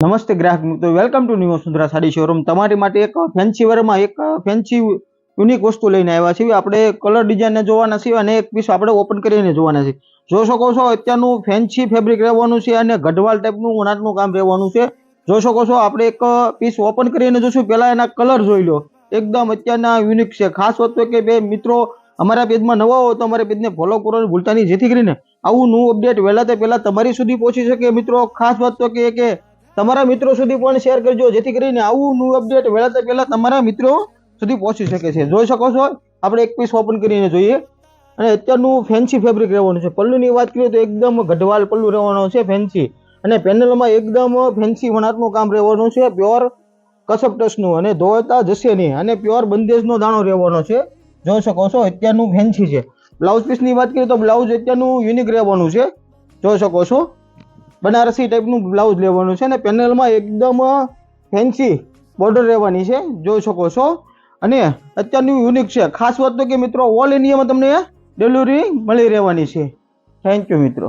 નમસ્તે ગ્રાહક મિત્રો welcome to new Sundara sari showroom તમારી માટે એક ફેન્સી વેરમાં એક ફેન્સી યુનિક વસ્તુ લઈને આવ્યા છીએ. આપણે કલર ડિઝાઇનને જોવાના છીએ અને એક પીસ આપણે ઓપન કરીને જોવાના છે જોઈ શકો છો, અત્યારનું ફેન્સી ફેબ્રિક રહેવાનું છે અને ગઢવાલ ટાઈપનું વણાટનું કામ રહેવાનું છે. જોઈ શકો છો, આપણે એક પીસ ઓપન કરીને જોશું. પહેલાં એના કલર જોઈ લો. એકદમ અત્યારના યુનિક છે. ખાસ વાત તો કે બે મિત્રો અમારા પેજમાં નવા હો તો અમારા પેજને ફોલો કરવાનું ભૂલતા નહીં. જેથી કરીને આવું નવું અપડેટ વહેલા તે પહેલાં તમારી સુધી પહોંચી શકે. મિત્રો, ખાસ વાત તો કે તમારા મિત્રો સુધી પણ શેર કરજો, જેથી કરીને આવું નવું અપડેટ વહેલા પહેલા તમારા મિત્રો સુધી પહોંચી શકે છે. જોઈ શકો છો, આપણે એક પીસ ઓપન કરીને જોઈએ. અને અત્યારનું ફેન્સી ફેબ્રિક રહેવાનું છે. પલ્લુની વાત કરીએ તો એકદમ ગઢવાલ પલ્લુ રહેવાનો છે ફેન્સી અને પેનલમાં એકદમ ફેન્સી વણાટનું કામ રહેવાનું છે. પ્યોર કસબ ટચનું અને ધોતા જશે નહીં અને પ્યોર બંદેજનો દાણો રહેવાનો છે. જોઈ શકો છો, અત્યારનું ફેન્સી છે. બ્લાઉઝ પીસની વાત કરીએ તો બ્લાઉઝ અત્યારનું યુનિક રહેવાનું છે. જોઈ શકો છો. બનારસી ટાઈપનું બ્લાઉઝ લેવાનું છે અને પેનલમાં એકદમ ફેન્સી બોર્ડર રહેવાની છે, જોઈ શકો છો. અને અત્યારનું યુનિક છે. ખાસ વાત તો કે મિત્રો ઓલ ઇન્ડિયામાં તમને ડિલિવરી મળી રહેવાની છે. થેન્ક યુ મિત્રો.